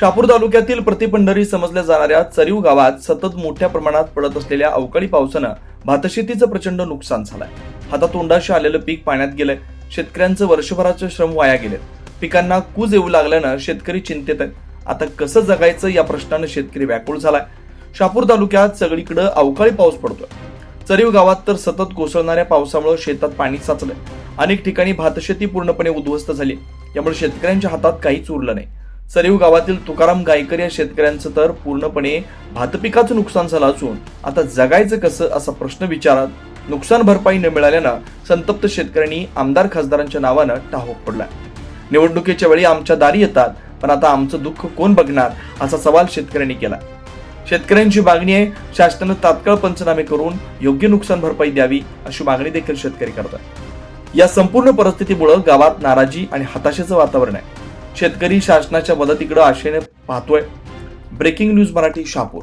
शहापूर तालुक्यातील प्रतिपंढरी समजल्या जाणाऱ्या चरीव गावात सतत मोठ्या प्रमाणात पडत असलेल्या अवकाळी पावसानं भातशेतीचं प्रचंड नुकसान झालंय. हातातोंडाशी आलेलं पीक पाण्यात गेलंय. शेतकऱ्यांचं वर्षभराचे श्रम वाया गेले पिकांना कूज येऊ लागल्यानं शेतकरी चिंतेत आहेत. आता कसं जगायचं या प्रश्नानं शेतकरी व्याकुळ झालाय. शहापूर तालुक्यात सगळीकडे अवकाळी पाऊस पडतोय. चरीव गावात तर सतत कोसळणाऱ्या पावसामुळे शेतात पाणी साचलंय. अनेक ठिकाणी भातशेती पूर्णपणे उद्ध्वस्त झाली. यामुळे शेतकऱ्यांच्या हातात काहीच उरलं नाही. सरीव गावातील तुकाराम गायकर या शेतकऱ्यांचं तर पूर्णपणे भातपिकाचं नुकसान झालं असून आता जगायचं कसं असा प्रश्न विचारात नुकसान भरपाई न मिळाल्यानं संतप्त शेतकऱ्यांनी आमदार खासदारांच्या नावानं टाहोक पडलाय. निवडणुकीच्या वेळी आमच्या दारी येतात पण आता आमचं दुःख कोण बघणार असा सवाल शेतकऱ्यांनी केला शेतकऱ्यांची मागणी आहे शासनानं तात्काळ पंचनामे करून योग्य नुकसान भरपाई द्यावी अशी मागणी देखील शेतकरी करतात. या संपूर्ण परिस्थितीमुळे गावात नाराजी आणि हताशेचं वातावरण आहे. शेतकरी शासनाच्या मदतीकडे आशेने पाहतोय. Breaking news Marathi Shapur